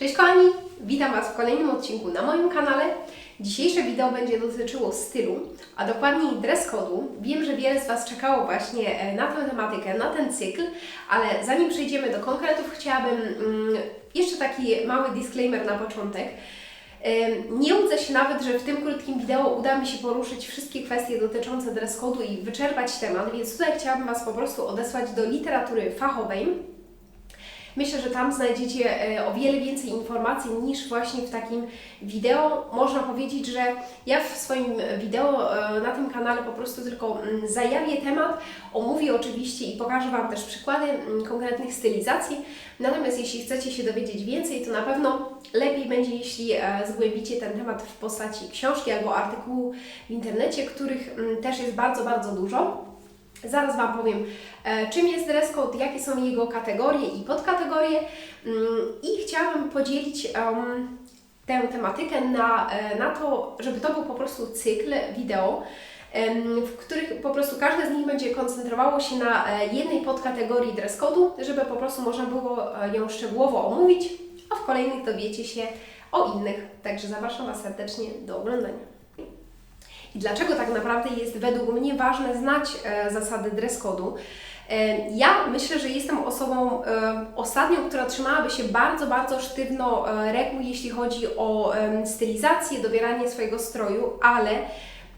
Cześć kochani, witam Was w kolejnym odcinku na moim kanale. Dzisiejsze wideo będzie dotyczyło stylu, a dokładniej dress code'u. Wiem, że wiele z Was czekało właśnie e, na tę tematykę, na ten cykl, ale zanim przejdziemy do konkretów, chciałabym mm, jeszcze taki mały disclaimer na początek. Ym, Nie łudzę się nawet, że w tym krótkim wideo uda mi się poruszyć wszystkie kwestie dotyczące dress code'u i wyczerpać temat, więc tutaj chciałabym Was po prostu odesłać do literatury fachowej, Myślę, że tam znajdziecie e, o wiele więcej informacji niż właśnie w takim wideo. Można powiedzieć, że ja w swoim wideo e, na tym kanale po prostu tylko mm, zajawię temat, omówię oczywiście i pokażę Wam też przykłady mm, konkretnych stylizacji. Natomiast jeśli chcecie się dowiedzieć więcej, to na pewno lepiej będzie, jeśli e, zgłębicie ten temat w postaci książki albo artykułu w internecie, których mm, też jest bardzo, bardzo dużo. Zaraz Wam powiem, e, czym jest dress code, jakie są jego kategorie i podkategorie mm, i chciałabym podzielić em, tę tematykę na, e, na to, żeby to był po prostu cykl wideo, w których po prostu każde z nich będzie koncentrowało się na e, jednej podkategorii dress żeby po prostu można było ją szczegółowo omówić, a w kolejnych dowiecie się o innych. Także zapraszam Was serdecznie do oglądania. I dlaczego tak naprawdę jest według mnie ważne znać e, zasady dress code'u? E, ja myślę, że jestem osobą e, ostatnią, która trzymałaby się bardzo, bardzo sztywno e, reguł, jeśli chodzi o em, stylizację, dobieranie swojego stroju, ale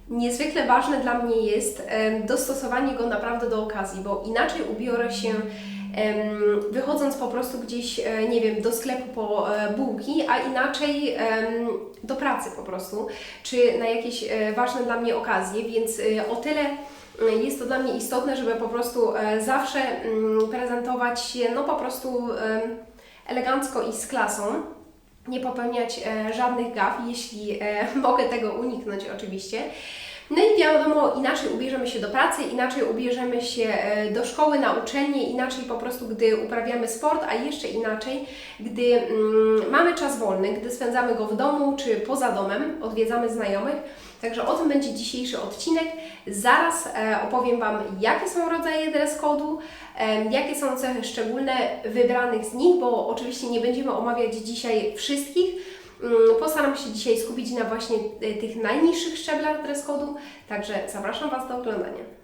niezwykle ważne dla mnie jest dostosowanie go naprawdę do okazji, bo inaczej ubiorę się wychodząc po prostu gdzieś, e, nie wiem, do sklepu po e, bułki, a inaczej do pracy po prostu, czy na jakieś e, ważne dla mnie okazje, więc o tyle jest to dla mnie istotne, żeby po prostu zawsze mm, prezentować się, no po prostu elegancko i z klasą. Nie popełniać żadnych gaf, jeśli mogę tego uniknąć oczywiście. No i wiadomo, inaczej ubierzemy się do pracy, inaczej ubierzemy się e, do szkoły, na uczelnię, inaczej po prostu, gdy uprawiamy sport, a jeszcze inaczej, gdy mm, mamy czas wolny, gdy spędzamy go w domu czy poza domem, odwiedzamy znajomych. Także o tym będzie dzisiejszy odcinek. Zaraz e, opowiem Wam, jakie są rodzaje dress code'u, e, jakie są cechy szczególne wybranych z nich, bo oczywiście nie będziemy omawiać dzisiaj wszystkich. Mm, Postaram się dzisiaj skupić na właśnie e, tych najniższych szczeblach dress code'u, także zapraszam Was do oglądania.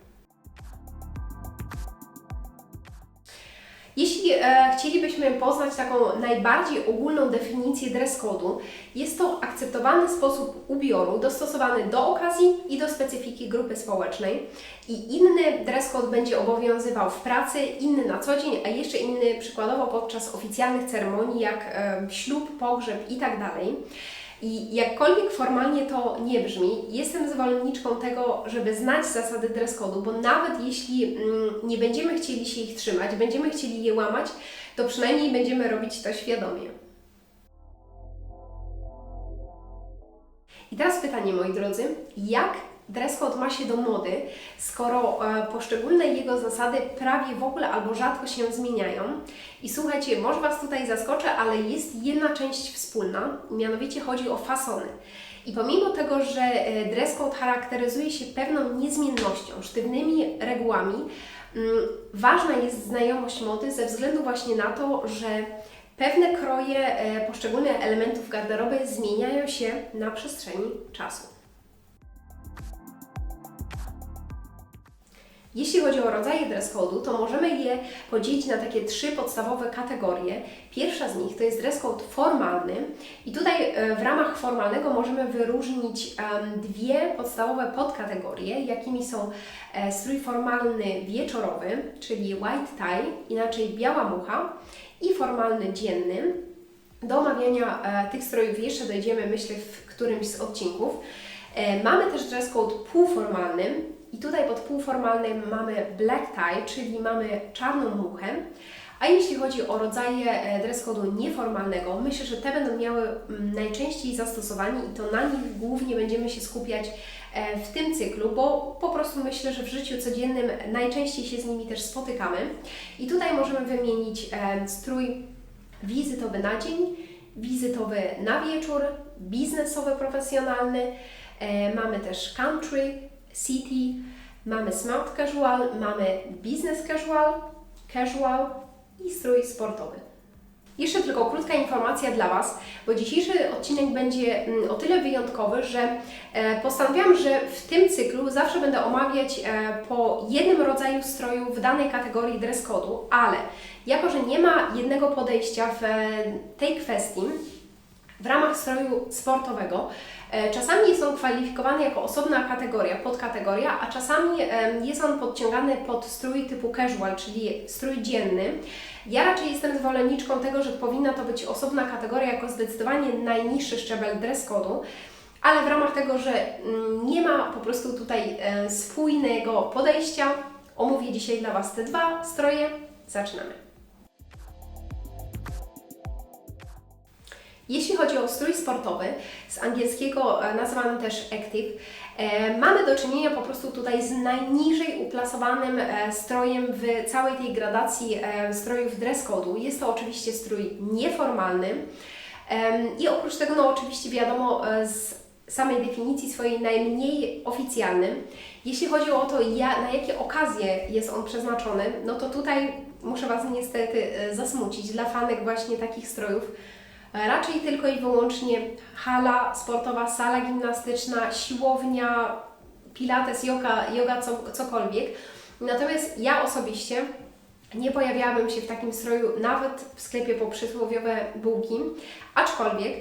Jeśli e, chcielibyśmy poznać taką najbardziej ogólną definicję dress code'u, jest to akceptowany sposób ubioru dostosowany do okazji i do specyfiki grupy społecznej. I inny dress code będzie obowiązywał w pracy, inny na co dzień, a jeszcze inny przykładowo podczas oficjalnych ceremonii jak e, ślub, pogrzeb itd. I jakkolwiek formalnie to nie brzmi, jestem zwolenniczką tego, żeby znać zasady dress code'u, bo nawet jeśli mm, nie będziemy chcieli się ich trzymać, będziemy chcieli je łamać, to przynajmniej będziemy robić to świadomie. I teraz pytanie, moi drodzy, jak dress code ma się do mody, skoro e, poszczególne jego zasady prawie w ogóle albo rzadko się zmieniają? I słuchajcie, może Was tutaj zaskoczę, ale jest jedna część wspólna, mianowicie chodzi o fasony. I pomimo tego, że e, dress code charakteryzuje się pewną niezmiennością, sztywnymi regułami, mm, ważna jest znajomość mody ze względu właśnie na to, że pewne kroje e, poszczególnych elementów garderoby zmieniają się na przestrzeni czasu. Jeśli chodzi o rodzaje dress code'u, to możemy je podzielić na takie trzy podstawowe kategorie. Pierwsza z nich to jest dress code formalny i tutaj e, w ramach formalnego możemy wyróżnić dwie podstawowe podkategorie, jakimi są e, strój formalny wieczorowy, czyli white tie, inaczej biała mucha i formalny dzienny. Do omawiania e, tych strojów jeszcze dojdziemy, myślę, w którymś z odcinków. Mamy też dress code półformalny i tutaj pod półformalnym mamy black tie, czyli mamy czarną muchę. A jeśli chodzi o rodzaje e, dress code'u nieformalnego, myślę, że te będą miały mm, najczęściej zastosowanie i to na nich głównie będziemy się skupiać e, w tym cyklu, bo po prostu myślę, że w życiu codziennym najczęściej się z nimi też spotykamy. I tutaj możemy wymienić e, strój wizytowy na dzień, wizytowy na wieczór, biznesowy, profesjonalny. Mamy też country, city, mamy smart casual, mamy business casual, casual i strój sportowy. Jeszcze tylko krótka informacja dla Was, bo dzisiejszy odcinek będzie mm, o tyle wyjątkowy, że e, postanowiłam, że w tym cyklu zawsze będę omawiać e, po jednym rodzaju stroju w danej kategorii dress code'u, ale jako, że nie ma jednego podejścia w e, tej kwestii, w ramach stroju sportowego. E, Czasami on kwalifikowany jako osobna kategoria, podkategoria, a czasami jest on podciągany pod strój typu casual, czyli strój dzienny. Ja raczej jestem zwolenniczką tego, że powinna to być osobna kategoria jako zdecydowanie najniższy szczebel dress code'u, ale w ramach tego, że mm, nie ma po prostu tutaj e, spójnego podejścia, omówię dzisiaj dla Was te dwa stroje. Zaczynamy. Jeśli chodzi o strój sportowy, z angielskiego e, nazywany też active, e, mamy do czynienia po prostu tutaj z najniżej uplasowanym e, strojem w całej tej gradacji strojów dress code'u. Jest to oczywiście strój nieformalny i oprócz tego, no oczywiście wiadomo z samej definicji swojej najmniej oficjalnym. Jeśli chodzi o to, ja, na jakie okazje jest on przeznaczony, no to tutaj muszę Was niestety zasmucić. Dla fanek właśnie takich strojów Raczej tylko i wyłącznie hala sportowa, sala gimnastyczna, siłownia, pilates, yoga, yoga co, cokolwiek. Natomiast ja osobiście nie pojawiałabym się w takim stroju nawet w sklepie po przysłowiowe bułki, aczkolwiek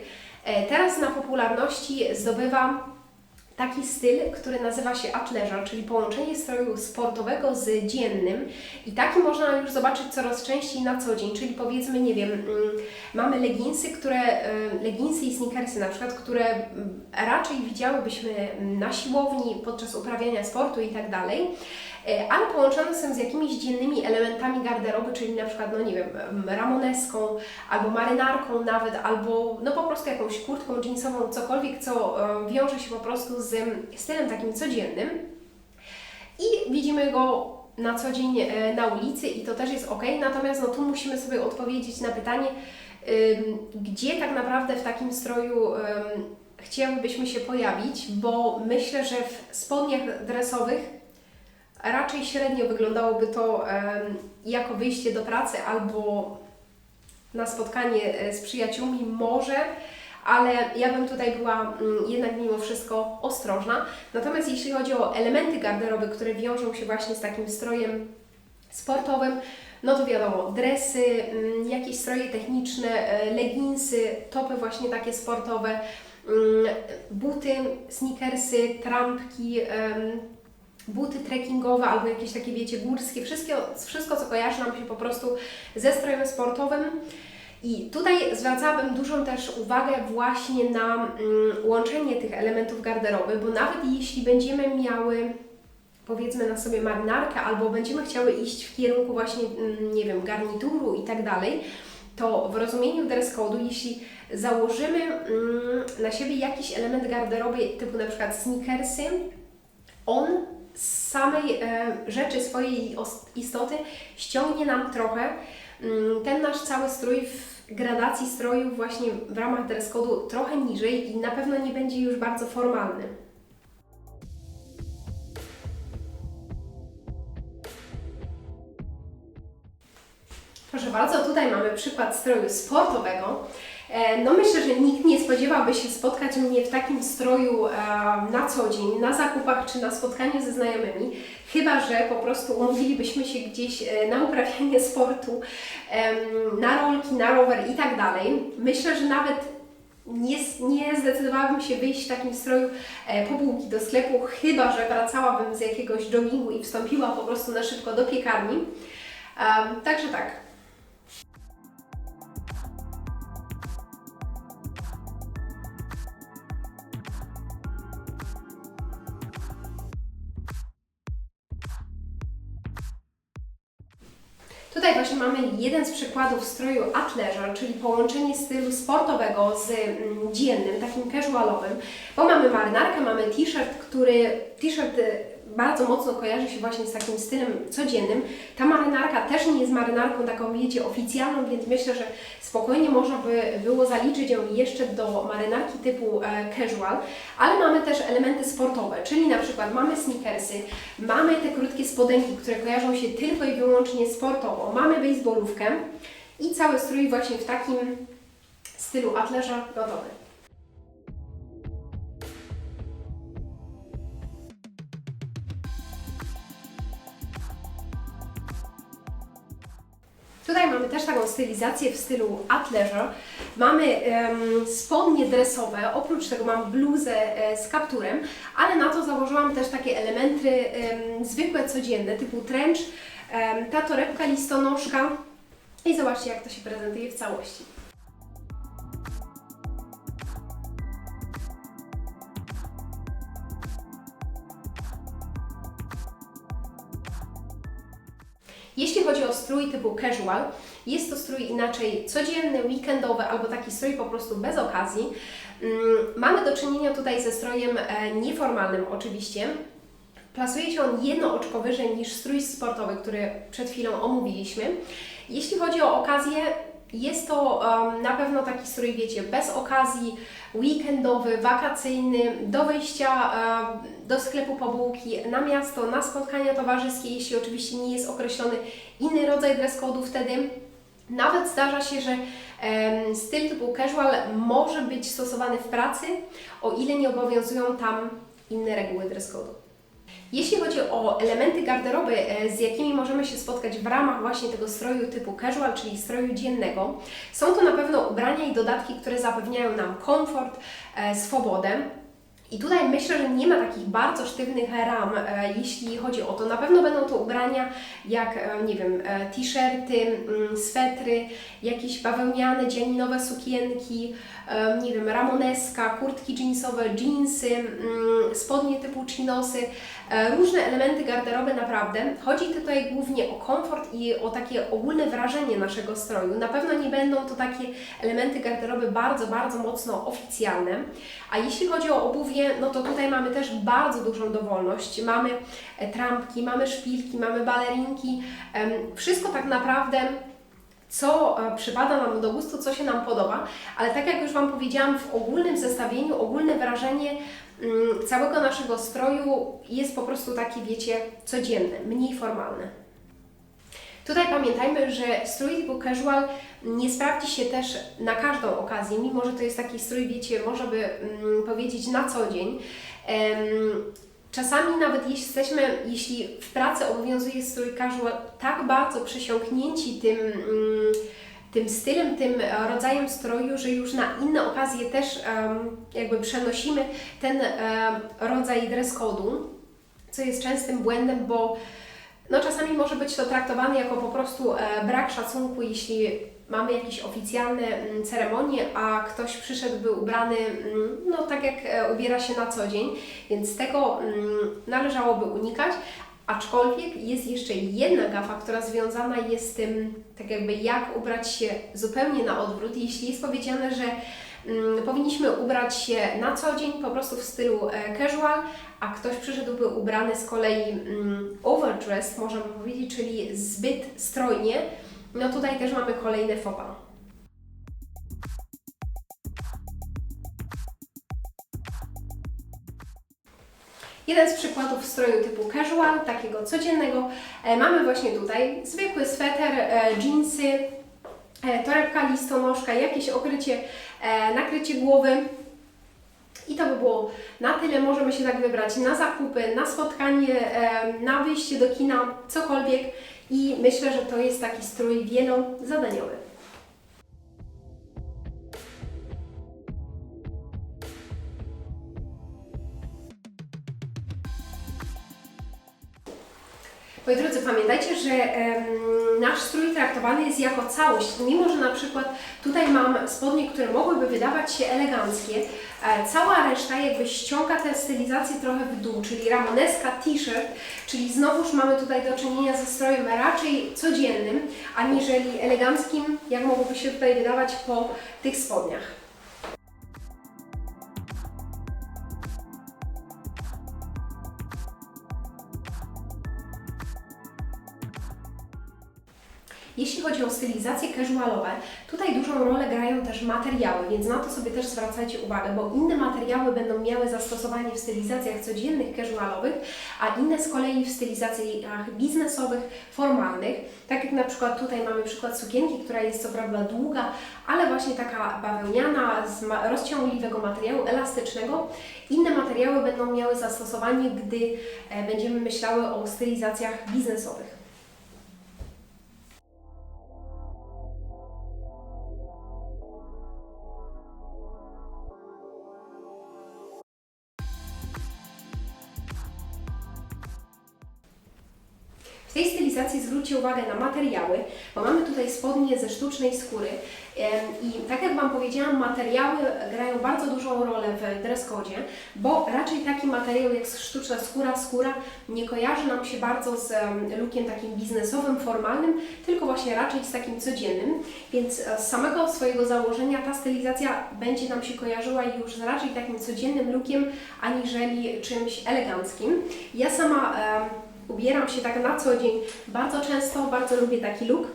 e, teraz na popularności zdobywa taki styl, który nazywa się athleisure, czyli połączenie stroju sportowego z dziennym. I taki można już zobaczyć coraz częściej na co dzień, czyli powiedzmy, nie wiem, mm, mamy leginsy, które, y, leginsy i sneakersy na przykład, które mm, raczej widziałybyśmy na siłowni podczas uprawiania sportu i tak dalej, ale połączone są z jakimiś dziennymi elementami garderoby, czyli na przykład, no nie wiem, ramoneską, albo marynarką nawet, albo no po prostu jakąś kurtką jeansową, cokolwiek, co y, wiąże się po prostu z stylem takim codziennym. I widzimy go na co dzień e, na ulicy i to też jest ok, natomiast no tu musimy sobie odpowiedzieć na pytanie, gdzie tak naprawdę w takim stroju ym, chciałybyśmy się pojawić, bo myślę, że w spodniach dresowych raczej średnio wyglądałoby to jako wyjście do pracy albo na spotkanie e, z przyjaciółmi może, ale ja bym tutaj była mm, jednak mimo wszystko ostrożna. Natomiast jeśli chodzi o elementy garderoby, które wiążą się właśnie z takim strojem sportowym, no to wiadomo, dresy, mm, jakieś stroje techniczne, e, leginsy, topy właśnie takie sportowe, mm, buty, sneakersy, trampki, buty trekkingowe albo jakieś takie, wiecie, górskie, wszystkie, wszystko, co kojarzy nam się po prostu ze strojem sportowym. I tutaj zwracałabym dużą też uwagę właśnie na mm, łączenie tych elementów garderoby, bo nawet jeśli będziemy miały powiedzmy na sobie marynarkę albo będziemy chciały iść w kierunku właśnie, mm, nie wiem, garnituru i tak dalej, to w rozumieniu dress code'u, jeśli założymy mm, na siebie jakiś element garderoby, typu na przykład sneakersy, on z samej e, rzeczy, swojej istoty ściągnie nam trochę mm, ten nasz cały strój w gradacji stroju właśnie w ramach dress code'u trochę niżej i na pewno nie będzie już bardzo formalny. Proszę bardzo, tutaj mamy przykład stroju sportowego. E, No myślę, że nikt nie spodziewałby się spotkać mnie w takim stroju e, na co dzień, na zakupach czy na spotkaniu ze znajomymi, chyba że po prostu umówilibyśmy się gdzieś e, na uprawianie sportu, na rolki, na rower i tak dalej. Myślę, że nawet nie, nie zdecydowałabym się wyjść w takim stroju po bułki do sklepu, chyba że wracałabym z jakiegoś joggingu i wstąpiła po prostu na szybko do piekarni. Także tak. Tutaj właśnie mamy jeden z przykładów stroju athleisure, czyli połączenie stylu sportowego z mm, dziennym, takim casualowym, bo mamy marynarkę, mamy t-shirt, który t-shirt y, bardzo mocno kojarzy się właśnie z takim stylem codziennym. Ta marynarka też nie jest marynarką taką, wiecie, oficjalną, więc myślę, że spokojnie można by było zaliczyć ją jeszcze do marynarki typu e, casual, ale mamy też elementy sportowe, czyli na przykład mamy sneakersy, mamy te krótkie spodenki, które kojarzą się tylko i wyłącznie sportowo, mamy baseballówkę I cały strój właśnie w takim stylu atlerza gotowy. Tutaj mamy też taką stylizację w stylu athleisure. Mamy em, spodnie dresowe, oprócz tego mam bluzę e, z kapturem, ale na to założyłam też takie elementy em, zwykłe, codzienne, typu trench, em, ta torebka listonoszka i zobaczcie jak to się prezentuje w całości. Typu casual, jest to strój inaczej codzienny, weekendowy albo taki strój po prostu bez okazji. Mm, Mamy do czynienia tutaj ze strojem e, nieformalnym oczywiście. Plasuje się on jedno oczko wyżej niż strój sportowy, który przed chwilą omówiliśmy. Jeśli chodzi o okazję, jest to em, na pewno taki strój, wiecie, bez okazji, weekendowy, wakacyjny, do wyjścia em, do sklepu po bułki, na miasto, na spotkania towarzyskie, jeśli oczywiście nie jest określony inny rodzaj dress code'u wtedy. Nawet zdarza się, że em, styl typu casual może być stosowany w pracy, o ile nie obowiązują tam inne reguły dress code'u. Jeśli chodzi o elementy garderoby, e, z jakimi możemy się spotkać w ramach właśnie tego stroju typu casual, czyli stroju dziennego, są to na pewno ubrania i dodatki, które zapewniają nam komfort, e, swobodę. I tutaj myślę, że nie ma takich bardzo sztywnych ram, e, jeśli chodzi o to. Na pewno będą to ubrania jak, e, nie wiem, e, t-shirty, mm, swetry, jakieś bawełniane, dzianinowe sukienki, nie wiem, ramoneska, kurtki jeansowe, jeansy, mm, spodnie typu chinosy, e, różne elementy garderoby naprawdę. Chodzi tutaj głównie o komfort i o takie ogólne wrażenie naszego stroju. Na pewno nie będą to takie elementy garderoby bardzo, bardzo mocno oficjalne. A jeśli chodzi o obuwie, no to tutaj mamy też bardzo dużą dowolność. Mamy e, trampki, mamy szpilki, mamy balerinki. Wszystko tak naprawdę co e, przypada nam do gustu, co się nam podoba, ale tak jak już Wam powiedziałam, w ogólnym zestawieniu, ogólne wrażenie mm, całego naszego stroju jest po prostu takie, wiecie, codzienne, mniej formalne. Tutaj pamiętajmy, że strój typu casual nie sprawdzi się też na każdą okazję, mimo że to jest taki strój, wiecie, można by mm, powiedzieć na co dzień. Czasami nawet jesteśmy, jeśli w pracy obowiązuje strój casual tak bardzo przesiąknięci tym, mm, tym stylem, tym e, rodzajem stroju, że już na inne okazje też jakby przenosimy ten em, rodzaj dress code'u, co jest częstym błędem, bo no czasami może być to traktowane jako po prostu e, brak szacunku, jeśli mamy jakieś oficjalne mm, ceremonie, a ktoś przyszedłby ubrany, mm, no tak jak e, ubiera się na co dzień, więc tego mm, należałoby unikać. Aczkolwiek jest jeszcze jedna gafa, która związana jest z tym, tak jakby jak ubrać się zupełnie na odwrót. Jeśli jest powiedziane, że powinniśmy ubrać się na co dzień, po prostu w stylu e, casual, a ktoś przyszedłby ubrany z kolei overdressed, możemy powiedzieć, czyli zbyt strojnie, no tutaj też mamy kolejne pas. Jeden z przykładów stroju typu casual, takiego codziennego, e, mamy właśnie tutaj zwykły sweter, jeansy, e, torebka listonoszka, jakieś okrycie, e, nakrycie głowy. I to by było na tyle. Możemy się tak wybrać na zakupy, na spotkanie, na wyjście do kina, cokolwiek. I myślę, że to jest taki strój wielozadaniowy. Moi drodzy, pamiętajcie, że em, nasz strój traktowany jest jako całość. Mimo, że na przykład tutaj mam spodnie, które mogłyby wydawać się eleganckie, e, cała reszta jakby ściąga tę stylizację trochę w dół, czyli ramoneska, t-shirt, czyli znowuż mamy tutaj do czynienia ze strojem raczej codziennym, aniżeli eleganckim, jak mogłoby się tutaj wydawać po tych spodniach. Jeśli chodzi o stylizacje casualowe, Tutaj dużą rolę grają też materiały, więc na to sobie też zwracajcie uwagę, bo inne materiały będą miały zastosowanie w stylizacjach codziennych, casualowych, a inne z kolei w stylizacjach biznesowych, formalnych. Tak jak na przykład tutaj mamy przykład sukienki, która jest co prawda długa, ale właśnie taka bawełniana, z rozciągliwego materiału elastycznego. Inne materiały będą miały zastosowanie, gdy e, będziemy myślały o stylizacjach biznesowych. Zwróćcie uwagę na materiały, bo mamy tutaj spodnie ze sztucznej skóry i tak jak Wam powiedziałam, materiały grają bardzo dużą rolę w dress code, bo raczej taki materiał jak sztuczna skóra, skóra nie kojarzy nam się bardzo z em, lookiem takim biznesowym, formalnym, tylko właśnie raczej z takim codziennym, więc e, z samego swojego założenia ta stylizacja będzie nam się kojarzyła już z raczej takim codziennym lookiem, aniżeli czymś eleganckim. Ja sama ubieram się tak na co dzień bardzo często, bardzo lubię taki look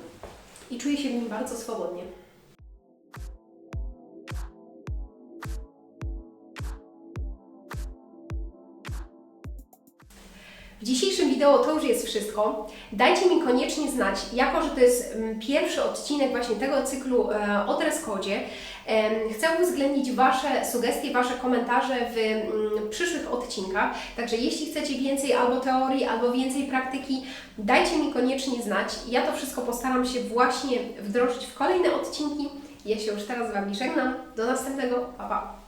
i czuję się w nim bardzo swobodnie. W dzisiejszym wideo to już jest wszystko. Dajcie mi koniecznie znać, jako że to jest mm, pierwszy odcinek właśnie tego cyklu e, o dress codzie, em, chcę uwzględnić Wasze sugestie, Wasze komentarze w mm, przyszłych odcinkach. Także jeśli chcecie więcej albo teorii, albo więcej praktyki, dajcie mi koniecznie znać. Ja to wszystko postaram się właśnie wdrożyć w kolejne odcinki. Ja się już teraz z Wami żegnam. Do następnego. Pa, pa.